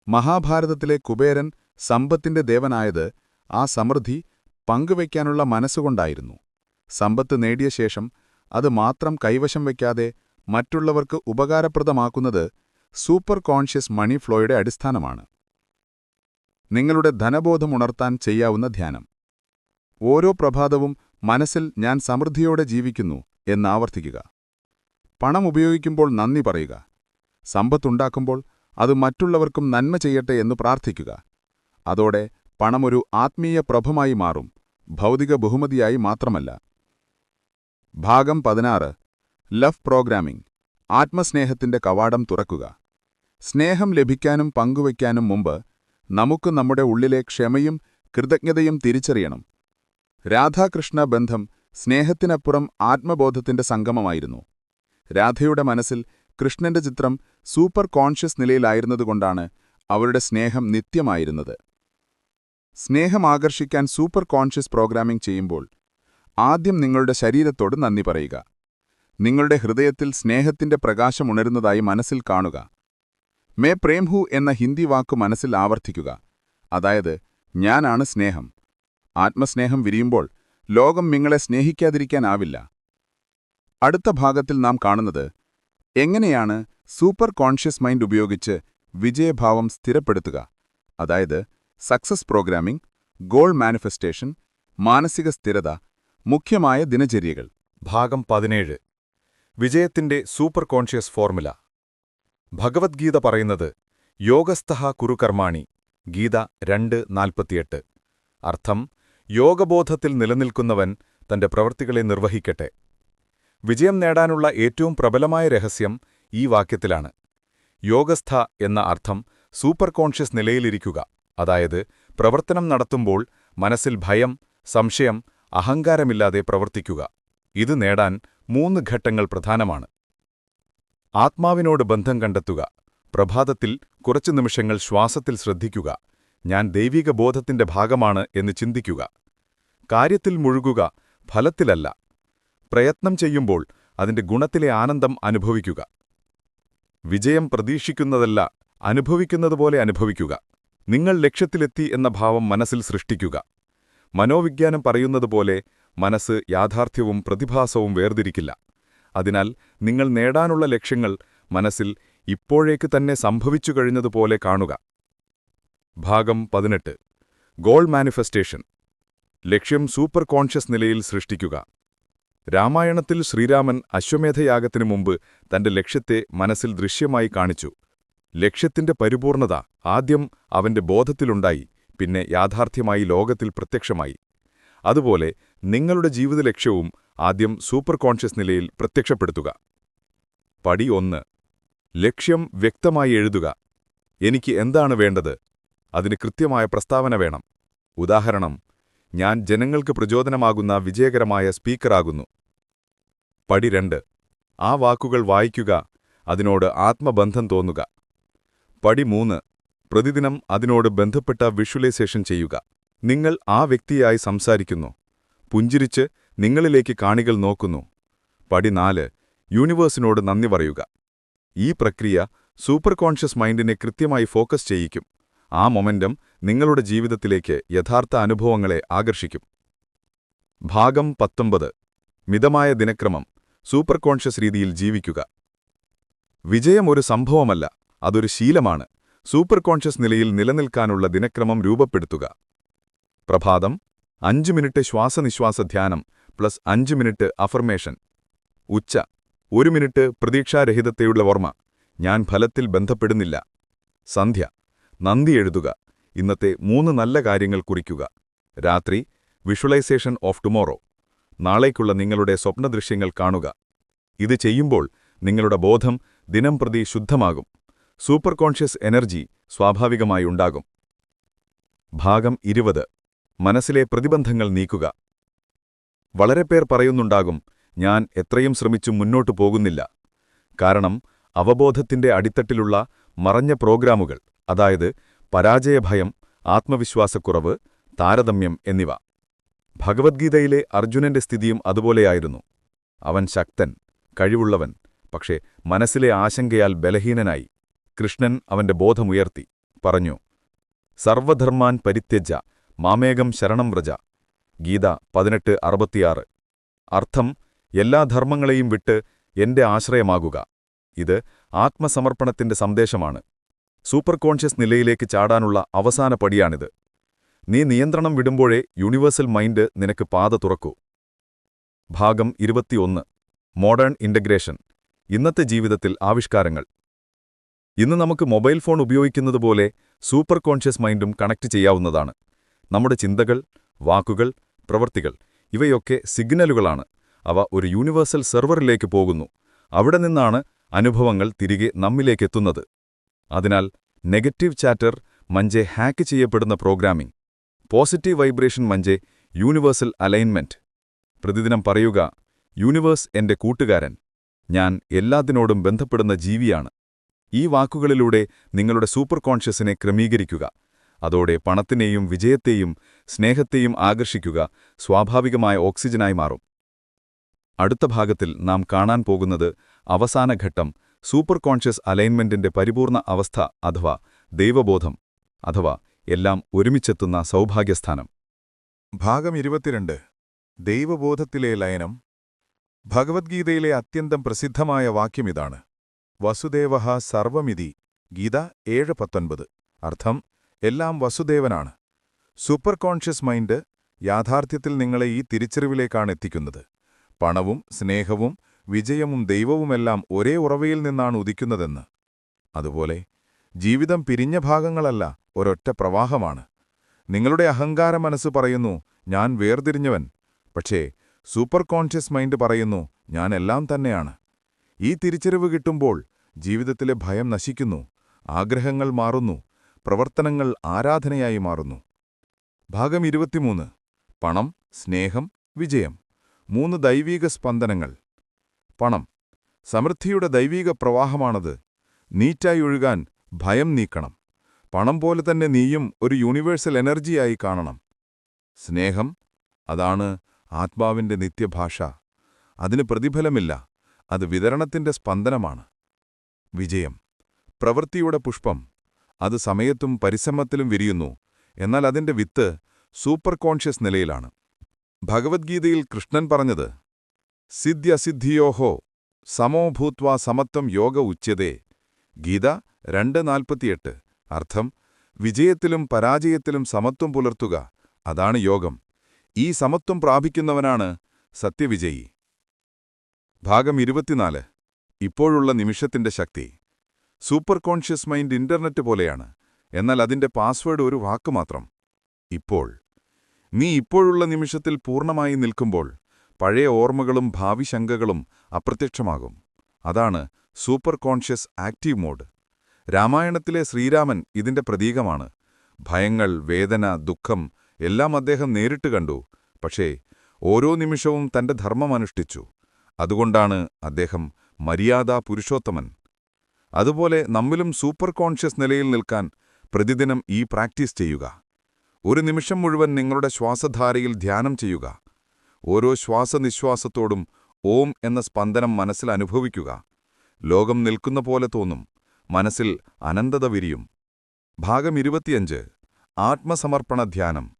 മഹാഭാരതത്തിലെ കുബേരൻ സമ്പത്തിന്റെ ദേവനായത് ആ സമൃദ്ധി പങ്കുവയ്ക്കാനുള്ള മനസ്സുകൊണ്ടായിരുന്നു. സമ്പത്ത് നേടിയ ശേഷം അത് മാത്രം കൈവശം വയ്ക്കാതെ മറ്റുള്ളവർക്ക് ഉപകാരപ്രദമാക്കുന്നത് സൂപ്പർ കോൺഷ്യസ് മണി ഫ്ലോയുടെ അടിസ്ഥാനമാണ്. നിങ്ങളുടെ ധനബോധമുണർത്താൻ ചെയ്യാവുന്ന ധ്യാനം. ഓരോ പ്രഭാതവും മനസ്സിൽ ഞാൻ സമൃദ്ധിയോടെ ജീവിക്കുന്നു എന്നാവർത്തിക്കുക പണം ഉപയോഗിക്കുമ്പോൾ നന്ദി പറയുക. സമ്പത്തുണ്ടാക്കുമ്പോൾ അത് മറ്റുള്ളവർക്കും നന്മ ചെയ്യട്ടെ എന്ന് പ്രാർത്ഥിക്കുക. അതോടെ പണമൊരു ആത്മീയ പ്രഭമായി മാറും. ഭൗതിക ബഹുമതിയായി മാത്രമല്ല. ഭാഗം പതിനാറ്. Love programming. ആത്മസ്നേഹത്തിന്റെ കവാടം തുറക്കുക. സ്നേഹം ലഭിക്കാനും പങ്കുവയ്ക്കാനും മുമ്പ് നമുക്ക് നമ്മുടെ ഉള്ളിലെ ക്ഷമയും കൃതജ്ഞതയും തിരിച്ചറിയണം. രാധാകൃഷ്ണ ബന്ധം സ്നേഹത്തിനപ്പുറം ആത്മബോധത്തിന്റെ സംഗമമായിരുന്നു. രാധയുടെ മനസ്സിൽ കൃഷ്ണന്റെ ചിത്രം സൂപ്പർ കോൺഷ്യസ് നിലയിലായിരുന്നതുകൊണ്ടാണ് അവരുടെ സ്നേഹം നിത്യമായിരുന്നത്. സ്നേഹം ആകർഷിക്കാൻ സൂപ്പർ കോൺഷ്യസ് പ്രോഗ്രാമിംഗ് ചെയ്യുമ്പോൾ ആദ്യം നിങ്ങളുടെ ശരീരത്തോട് നന്ദി പറയുക. നിങ്ങളുടെ ഹൃദയത്തിൽ സ്നേഹത്തിന്റെ പ്രകാശം ഉണരുന്നതായി മനസ്സിൽ കാണുക. മേ പ്രേംഹു എന്ന ഹിന്ദി വാക്കു മനസ്സിൽ ആവർത്തിക്കുക. അതായത് ഞാനാണ് സ്നേഹം. ആത്മസ്നേഹം വിരിയുമ്പോൾ ലോകം നിങ്ങളെ സ്നേഹിക്കാതിരിക്കാനാവില്ല. അടുത്ത ഭാഗത്തിൽ നാം കാണുന്നത് എങ്ങനെയാണ് സൂപ്പർ കോൺഷ്യസ് മൈൻഡ് ഉപയോഗിച്ച് വിജയഭാവം സ്ഥിരപ്പെടുത്തുക. അതായത് സക്സസ് പ്രോഗ്രാമിംഗ് ഗോൾ മാനിഫെസ്റ്റേഷൻ മാനസിക സ്ഥിരത മുഖ്യമായ ദിനചര്യകൾ. ഭാഗം പതിനേഴ്. വിജയത്തിന്റെ സൂപ്പർ കോൺഷ്യസ് ഫോർമുല. ഭഗവത്ഗീത പറയുന്നത് യോഗസ്ഥഹ കുറുകർമാണി ഗീത രണ്ട് നാൽപ്പത്തിയെട്ട്. അർത്ഥം യോഗബോധത്തിൽ നിലനിൽക്കുന്നവൻ തന്റെ പ്രവൃത്തികളെ നിർവഹിക്കട്ടെ. വിജയം നേടാനുള്ള ഏറ്റവും പ്രബലമായ രഹസ്യം ഈ വാക്യത്തിലാണ്. യോഗസ്ഥ എന്ന അർത്ഥം സൂപ്പർ കോൺഷ്യസ് നിലയിലിരിക്കുക. അതായത് പ്രവർത്തനം നടത്തുമ്പോൾ മനസ്സിൽ ഭയം സംശയം അഹങ്കാരമില്ലാതെ പ്രവർത്തിക്കുക. ഇത് നേടാൻ മൂന്ന് ഘട്ടങ്ങൾ പ്രധാനമാണ്. ആത്മാവിനോട് ബന്ധം കണ്ടെത്തുക. പ്രഭാതത്തിൽ കുറച്ചു നിമിഷങ്ങൾ ശ്വാസത്തിൽ ശ്രദ്ധിക്കുക. ഞാൻ ദൈവിക ബോധത്തിന്റെ ഭാഗമാണ് എന്ന് ചിന്തിക്കുക. കാര്യത്തിൽ മുഴുകുക ഫലത്തിലല്ല. പ്രയത്നം ചെയ്യുമ്പോൾ അതിന്റെ ഗുണത്തിലെ ആനന്ദം അനുഭവിക്കുക. വിജയം പ്രതീക്ഷിക്കുന്നതല്ല അനുഭവിക്കുന്നതുപോലെ അനുഭവിക്കുക. നിങ്ങൾ ലക്ഷ്യത്തിലെത്തി എന്ന ഭാവം മനസ്സിൽ സൃഷ്ടിക്കുക. മനോവിജ്ഞാനം പറയുന്നതുപോലെ മനസ്സ് യാഥാർത്ഥ്യവും പ്രതിഭാസവും വേർതിരിക്കില്ല. അതിനാൽ നിങ്ങൾ നേടാനുള്ള ലക്ഷ്യങ്ങൾ മനസ്സിൽ ഇപ്പോഴേക്ക് തന്നെ സംഭവിച്ചു കഴിഞ്ഞതുപോലെ കാണുക. ഭാഗം പതിനെട്ട്. Goal manifestation. ലക്ഷ്യം സൂപ്പർ കോൺഷ്യസ് നിലയിൽ സൃഷ്ടിക്കുക. രാമായണത്തിൽ ശ്രീരാമൻ അശ്വമേധയാഗത്തിനു മുമ്പ് തന്റെ ലക്ഷ്യത്തെ മനസ്സിൽ ദൃശ്യമായി കാണിച്ചു. ലക്ഷ്യത്തിന്റെ പരിപൂർണത ആദ്യം അവന്റെ ബോധത്തിലുണ്ടായി പിന്നെ യാഥാർത്ഥ്യമായി ലോകത്തിൽ പ്രത്യക്ഷമായി. അതുപോലെ നിങ്ങളുടെ ജീവിത ലക്ഷ്യവും ആദ്യം സൂപ്പർ കോൺഷ്യസ് നിലയിൽ പ്രത്യക്ഷപ്പെടുത്തുക. പടി ഒന്ന്. ലക്ഷ്യം വ്യക്തമായി എഴുതുക. എനിക്ക് എന്താണ് വേണ്ടത്? അതിന് കൃത്യമായ പ്രസ്താവന വേണം. ഉദാഹരണം ഞാൻ ജനങ്ങൾക്ക് പ്രചോദനമാകുന്ന വിജയകരമായ സ്പീക്കറാകുന്നു. പടി രണ്ട്. ആ വാക്കുകൾ വായിക്കുക അതിനോട് ആത്മബന്ധം തോന്നുക. പടി മൂന്ന്. പ്രതിദിനം അതിനോട് ബന്ധപ്പെട്ട വിഷ്വലൈസേഷൻ ചെയ്യുക. നിങ്ങൾ ആ വ്യക്തിയായി സംസാരിക്കുന്നു. പുഞ്ചിരിച്ച് നിങ്ങളിലേക്ക് കാണികൾ നോക്കുന്നു. പടി നാല്. യൂണിവേഴ്സിനോട് നന്ദി പറയുക. ഈ പ്രക്രിയ സൂപ്പർ കോൺഷ്യസ് മൈൻഡിനെ കൃത്യമായി ഫോക്കസ് ചെയ്യിക്കും. ആ മൊമെന്റം നിങ്ങളുടെ ജീവിതത്തിലേക്ക് യഥാർത്ഥ അനുഭവങ്ങളെ ആകർഷിക്കും. ഭാഗം പത്തൊമ്പത്. മിതമായ ദിനക്രമം. സൂപ്പർ കോൺഷ്യസ് രീതിയിൽ ജീവിക്കുക. വിജയം ഒരു സംഭവമല്ല അതൊരു ശീലമാണ്. സൂപ്പർ കോൺഷ്യസ് നിലയിൽ നിലനിൽക്കാനുള്ള ദിനക്രമം രൂപപ്പെടുത്തുക. പ്രഭാതം അഞ്ച് മിനിറ്റ് ശ്വാസനിശ്വാസ ധ്യാനം പ്ലസ് അഞ്ച് മിനിറ്റ് അഫർമേഷൻ ഉച്ച ഒരു മിനിറ്റ് പ്രതീക്ഷാരഹിതത്തെയുള്ള ഓർമ്മ. ഞാൻ ഫലത്തിൽ ബന്ധപ്പെടുന്നില്ല. സന്ധ്യ നന്ദി എഴുതുക. ഇന്നത്തെ മൂന്ന് നല്ല കാര്യങ്ങൾ കുറിക്കുക. രാത്രി വിഷ്വലൈസേഷൻ ഓഫ് ടുമോറോ നാളേക്കുള്ള നിങ്ങളുടെ സ്വപ്നദൃശ്യങ്ങൾ കാണുക. ഇത് ചെയ്യുമ്പോൾ നിങ്ങളുടെ ബോധം ദിനം പ്രതി ശുദ്ധമാകും. സൂപ്പർ കോൺഷ്യസ് എനർജി സ്വാഭാവികമായി ഉണ്ടാകും. ഭാഗം ഇരുപത്. മനസ്സിലെ പ്രതിബന്ധങ്ങൾ നീക്കുക. വളരെ പേർ പറയുന്നുണ്ടാകും ഞാൻ എത്രയും ശ്രമിച്ചു മുന്നോട്ടു പോകുന്നില്ല. കാരണം അവബോധത്തിന്റെ അടിത്തട്ടിലുള്ള മറഞ്ഞ പ്രോഗ്രാമുകൾ അതായത് പരാജയഭയം ആത്മവിശ്വാസക്കുറവ് താരതമ്യം എന്നിവ. ഭഗവത്ഗീതയിലെ അർജുനന്റെ സ്ഥിതിയും അതുപോലെയായിരുന്നു. അവൻ ശക്തൻ കഴിവുള്ളവൻ പക്ഷേ മനസ്സിലെ ആശങ്കയാൽ ബലഹീനനായി. കൃഷ്ണൻ അവന്റെ ബോധമുയർത്തി പറഞ്ഞു സർവധർമാൻ പരിത്യജ മാമേകം ശരണം വ്രജ. ഗീത പതിനെട്ട് അറുപത്തിയാറ്. അർത്ഥം എല്ലാ ധർമ്മങ്ങളെയും വിട്ട് എന്റെ ആശ്രയമാകുക. ഇത് ആത്മസമർപ്പണത്തിന്റെ സന്ദേശമാണ്. സൂപ്പർ കോൺഷ്യസ് നിലയിലേക്ക് ചാടാനുള്ള അവസാന പടിയാണിത്. നീ നിയന്ത്രണം വിടുമ്പോഴേ യൂണിവേഴ്സൽ മൈൻഡ് നിനക്ക് പാത തുറക്കൂ. ഭാഗം ഇരുപത്തിയൊന്ന്. മോഡേൺ ഇന്റഗ്രേഷൻ ഇന്നത്തെ ജീവിതത്തിൽ ആവിഷ്കാരങ്ങൾ. ഇന്ന് നമുക്ക് മൊബൈൽ ഫോൺ ഉപയോഗിക്കുന്നതുപോലെ സൂപ്പർ കോൺഷ്യസ് മൈൻഡും കണക്ട് ചെയ്യാവുന്നതാണ്. നമ്മുടെ ചിന്തകൾ വാക്കുകൾ പ്രവൃത്തികൾ ഇവയൊക്കെ സിഗ്നലുകളാണ്. അവ ഒരു യൂണിവേഴ്സൽ സെർവറിലേക്ക് പോകുന്നു. അവിടെ നിന്നാണ് അനുഭവങ്ങൾ തിരികെ നമ്മിലേക്കെത്തുന്നത് അതിനാൽ നെഗറ്റീവ് ചാറ്റർ മഞ്ചെ ഹാക്ക് ചെയ്യപ്പെടുന്ന പ്രോഗ്രാമിംഗ്. പോസിറ്റീവ് വൈബ്രേഷൻ മഞ്ചെ യൂണിവേഴ്സൽ അലൈൻമെന്റ്. പ്രതിദിനം പറയുക യൂണിവേഴ്സ് എന്റെ കൂട്ടുകാരൻ. ഞാൻ എല്ലാത്തിനോടും ബന്ധപ്പെടുന്ന ജീവിയാണ്. ഈ വാക്കുകളിലൂടെ നിങ്ങളുടെ സൂപ്പർ കോൺഷ്യസിനെ ക്രമീകരിക്കുക. അതോടെ പണത്തിനെയും വിജയത്തെയും സ്നേഹത്തെയും ആകർഷിക്കുക സ്വാഭാവികമായ ഓക്സിജനായി മാറും. അടുത്ത ഭാഗത്തിൽ നാം കാണാൻ പോകുന്നത് അവസാന ഘട്ടം സൂപ്പർ കോൺഷ്യസ് അലൈൻമെന്റിന്റെ പരിപൂർണ അവസ്ഥ അഥവാ ദൈവബോധം അഥവാ എല്ലാം ഒരുമിച്ചെത്തുന്ന സൗഭാഗ്യസ്ഥാനം. ഭാഗം ഇരുപത്തിരണ്ട് ദൈവബോധത്തിലെ ലയനം. ഭഗവത്ഗീതയിലെ അത്യന്തം പ്രസിദ്ധമായ വാക്യമിതാണ് വസുദേവ സർവമിതി ഗീത ഏഴ് പത്തൊൻപത്. അർത്ഥം എല്ലാം വസുദേവനാണ്. സൂപ്പർ കോൺഷ്യസ് മൈൻഡ് യാഥാർത്ഥ്യത്തിൽ നിങ്ങളെ ഈ തിരിച്ചറിവിലേക്കാണ് എത്തിക്കുന്നത്. പണവും സ്നേഹവും വിജയവും ദൈവവുമെല്ലാം ഒരേ ഉറവയിൽ നിന്നാണ് ഉദിക്കുന്നതെന്ന്. അതുപോലെ ജീവിതം പിരിഞ്ഞ ഭാഗങ്ങളല്ല ഒരൊറ്റ പ്രവാഹമാണ്. നിങ്ങളുടെ അഹങ്കാര മനസ്സ് പറയുന്നു ഞാൻ വേർതിരിഞ്ഞവൻ. പക്ഷേ സൂപ്പർ കോൺഷ്യസ് മൈൻഡ് പറയുന്നു ഞാൻ എല്ലാം തന്നെയാണ്. ഈ തിരിച്ചറിവ് കിട്ടുമ്പോൾ ജീവിതത്തിലെ ഭയം നശിക്കുന്നു ആഗ്രഹങ്ങൾ മാറുന്നു പ്രവർത്തനങ്ങൾ ആരാധനയായി മാറുന്നു. ഭാഗം ഇരുപത്തിമൂന്ന്. പണം സ്നേഹം വിജയം. മൂന്ന് ദൈവീക സ്പന്ദനങ്ങൾ. പണം. സമൃദ്ധിയുടെ ദൈവീക പ്രവാഹമാണത്. നീറ്റായി ഒഴുകാൻ ഭയം നീക്കണം. പണം പോലെ തന്നെ നീയും ഒരു യൂണിവേഴ്സൽ എനർജിയായി കാണണം. സ്നേഹം. അതാണ് ആത്മാവിന്റെ നിത്യഭാഷ. അതിന് പ്രതിഫലമില്ല. അത് വിതരണത്തിന്റെ സ്പന്ദനമാണ്. വിജയം. പ്രവൃത്തിയുടെ പുഷ്പം. അത് സമയത്തും പരിശ്രമത്തിലും വിരിയുന്നു. എന്നാൽ അതിന്റെ വിത്ത് സൂപ്പർ കോൺഷ്യസ് നിലയിലാണ്. ഭഗവത്ഗീതയിൽ കൃഷ്ണൻ പറഞ്ഞത് സിദ്ധ്യസിദ്ധിയോഹോ സമോഭൂത്വാ സമത്വം യോഗ ഉച്ചതേ ഗീത രണ്ട് നാൽപ്പത്തിയെട്ട്. അർത്ഥം വിജയത്തിലും പരാജയത്തിലും സമത്വം പുലർത്തുക. അതാണ് യോഗം. ഈ സമത്വം പ്രാപിക്കുന്നവനാണ് സത്യവിജയി. ഭാഗം ഇരുപത്തിനാല്. ഇപ്പോഴുള്ള നിമിഷത്തിന്റെ ശക്തി. സൂപ്പർ കോൺഷ്യസ് മൈൻഡ് ഇന്റർനെറ്റ് പോലെയാണ്. എന്നാൽ അതിന്റെ പാസ്വേഡ് ഒരു വാക്ക് മാത്രം. ഇപ്പോൾ. നീ ഇപ്പോഴുള്ള നിമിഷത്തിൽ പൂർണമായി നിൽക്കുമ്പോൾ പഴയ ഓർമ്മകളും ഭാവി ശങ്കകളും അപ്രത്യക്ഷമാകും. അതാണ് സൂപ്പർ കോൺഷ്യസ് ആക്റ്റീവ് മോഡ്. രാമായണത്തിലെ ശ്രീരാമൻ ഇതിന്റെ പ്രതീകമാണ്. ഭയങ്ങൾ വേദന ദുഃഖം എല്ലാം അദ്ദേഹം നേരിട്ട് കണ്ടു. പക്ഷേ ഓരോ നിമിഷവും തന്റെ ധർമ്മമനുഷ്ഠിച്ചു അതുകൊണ്ടാണ് അദ്ദേഹം മര്യാദാ പുരുഷോത്തമൻ. അതുപോലെ നമ്മിലും സൂപ്പർ കോൺഷ്യസ് നിലയിൽ നിൽക്കാൻ പ്രതിദിനം ഈ പ്രാക്ടീസ് ചെയ്യുക. ഒരു നിമിഷം മുഴുവൻ നിങ്ങളുടെ ശ്വാസധാരയിൽ ധ്യാനം ചെയ്യുക. ഓരോ ശ്വാസനിശ്വാസത്തോടും ഓം എന്ന സ്പന്ദനം മനസ്സിൽ അനുഭവിക്കുക. ലോകം നിൽക്കുന്ന പോലെ തോന്നും. മനസ്സിൽ അനന്തത വിരിയും. ഭാഗം ഇരുപത്തിയഞ്ച്. ആത്മസമർപ്പണ ധ്യാനം.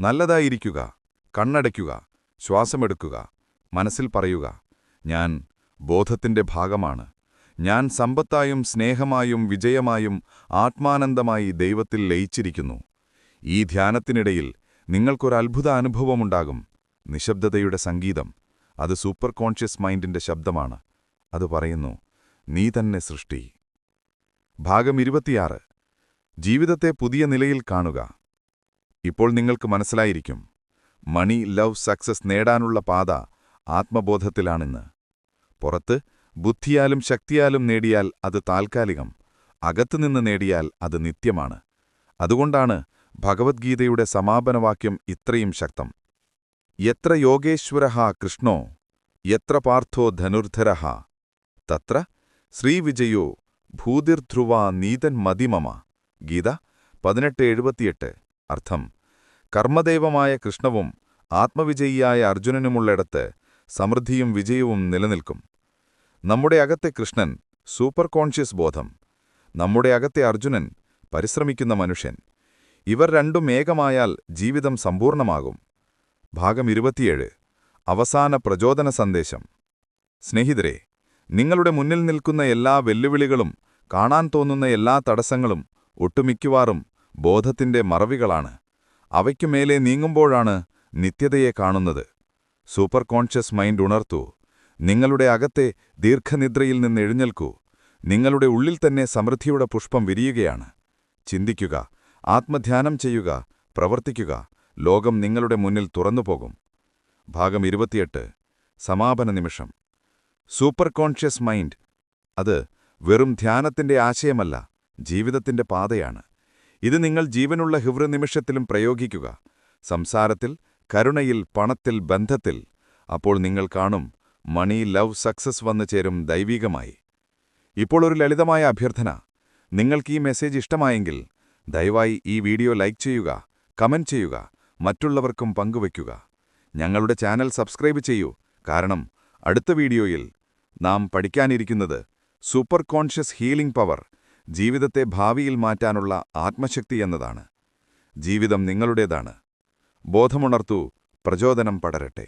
നല്ലതായിരിക്കുക. കണ്ണടയ്ക്കുക. ശ്വാസമെടുക്കുക. മനസ്സിൽ പറയുക. ഞാൻ ബോധത്തിന്റെ ഭാഗമാണ്. ഞാൻ സമ്പത്തായും സ്നേഹമായും വിജയമായും ആത്മാനന്ദമായി ദൈവത്തിൽ ലയിച്ചിരിക്കുന്നു. ഈ ധ്യാനത്തിനിടയിൽ നിങ്ങൾക്കൊരത്ഭുത അനുഭവമുണ്ടാകും. നിശബ്ദതയുടെ സംഗീതം. അത് സൂപ്പർ കോൺഷ്യസ് മൈൻഡിന്റെ ശബ്ദമാണ്. അത് പറയുന്നു നീ തന്നെ സൃഷ്ടി. ഭാഗം ഇരുപത്തിയാറ്. ജീവിതത്തെ പുതിയ നിലയിൽ കാണുക. ഇപ്പോൾ നിങ്ങൾക്ക് മനസ്സിലായിരിക്കും. മണി ലവ് സക്സസ് നേടാനുള്ള പാത ആത്മബോധത്തിലാണിന്ന്. പുറത്ത് ബുദ്ധിയാലും ശക്തിയാലും നേടിയാൽ അത് താൽക്കാലികം അകത്തുനിന്ന് നേടിയാൽ അത് നിത്യമാണ്. അതുകൊണ്ടാണ് ഭഗവത്ഗീതയുടെ സമാപനവാക്യം ഇത്രയും ശക്തം. എത്ര യോഗേശ്വര കൃഷ്ണോ എത്ര പാർത്ഥോ ധനുർധര തത്ര ശ്രീവിജയോ ഭൂതിർധ്രുവ നീതൻ മതിമമ ഗീത പതിനെട്ട് എഴുപത്തിയെട്ട്. അർത്ഥം കർമ്മദൈവമായ കൃഷ്ണവും ആത്മവിജയിയായ അർജുനനുമുള്ളിടത്ത് സമൃദ്ധിയും വിജയവും നിലനിൽക്കും. നമ്മുടെ അകത്തെ കൃഷ്ണൻ സൂപ്പർ കോൺഷ്യസ് ബോധം. നമ്മുടെ അകത്തെ അർജുനൻ പരിശ്രമിക്കുന്ന മനുഷ്യൻ. ഇവർ രണ്ടും ഏകമായാൽ ജീവിതം സമ്പൂർണമാകും. ഭാഗം ഇരുപത്തിയേഴ്. അവസാന പ്രചോദന സന്ദേശം. സ്നേഹിതരെ നിങ്ങളുടെ മുന്നിൽ നിൽക്കുന്ന എല്ലാ വെല്ലുവിളികളും കാണാൻ തോന്നുന്ന എല്ലാ തടസ്സങ്ങളും ഒട്ടുമിക്കവാറും ബോധത്തിന്റെ മറവികളാണ്. അവയ്ക്കുമേലെ നീങ്ങുമ്പോഴാണ് നിത്യതയെ കാണുന്നത്. സൂപ്പർ കോൺഷ്യസ് മൈൻഡ് ഉണർത്തൂ. നിങ്ങളുടെ അകത്തെ ദീർഘനിദ്രയിൽ നിന്ന് എഴുന്നേൽക്കൂ. നിങ്ങളുടെ ഉള്ളിൽ തന്നെ സമൃദ്ധിയുടെ പുഷ്പം വിരിയുകയാണ്. ചിന്തിക്കുക ആത്മധ്യാനം ചെയ്യുക പ്രവർത്തിക്കുക. ലോകം നിങ്ങളുടെ മുന്നിൽ തുറന്നുപോകും. ഭാഗം ഇരുപത്തിയെട്ട്. സമാപന നിമിഷം. Super conscious mind. അത് വെറും ധ്യാനത്തിന്റെ ആശയമല്ല ജീവിതത്തിന്റെ പാതയാണ്. ഇത് നിങ്ങൾ ജീവനുള്ള നിമിഷത്തിലും പ്രയോഗിക്കുക. സംസാരത്തിൽ കരുണയിൽ പണത്തിൽ ബന്ധത്തിൽ. അപ്പോൾ നിങ്ങൾ കാണും മണി ലവ് സക്സസ് വന്നു ചേരും ദൈവികമായി. ഇപ്പോൾ ഒരു ലളിതമായ അഭ്യർത്ഥന. നിങ്ങൾക്ക് ഈ മെസ്സേജ് ഇഷ്ടമായെങ്കിൽ ദയവായി ഈ വീഡിയോ ലൈക്ക് ചെയ്യുക കമന്റ് ചെയ്യുക മറ്റുള്ളവർക്കും പങ്കുവയ്ക്കുക. ഞങ്ങളുടെ ചാനൽ സബ്സ്ക്രൈബ് ചെയ്യൂ. കാരണം അടുത്ത വീഡിയോയിൽ നാം പഠിക്കാനിരിക്കുന്നത് സൂപ്പർ കോൺഷ്യസ് ഹീലിംഗ് പവർ ജീവിതത്തെ ഭാവിയിൽ മാറ്റാനുള്ള ആത്മശക്തി എന്നതാണ്. ജീവിതം നിങ്ങളുടേതാണ്. ബോധമുണർത്തൂ പ്രചോദനം പടരട്ടെ.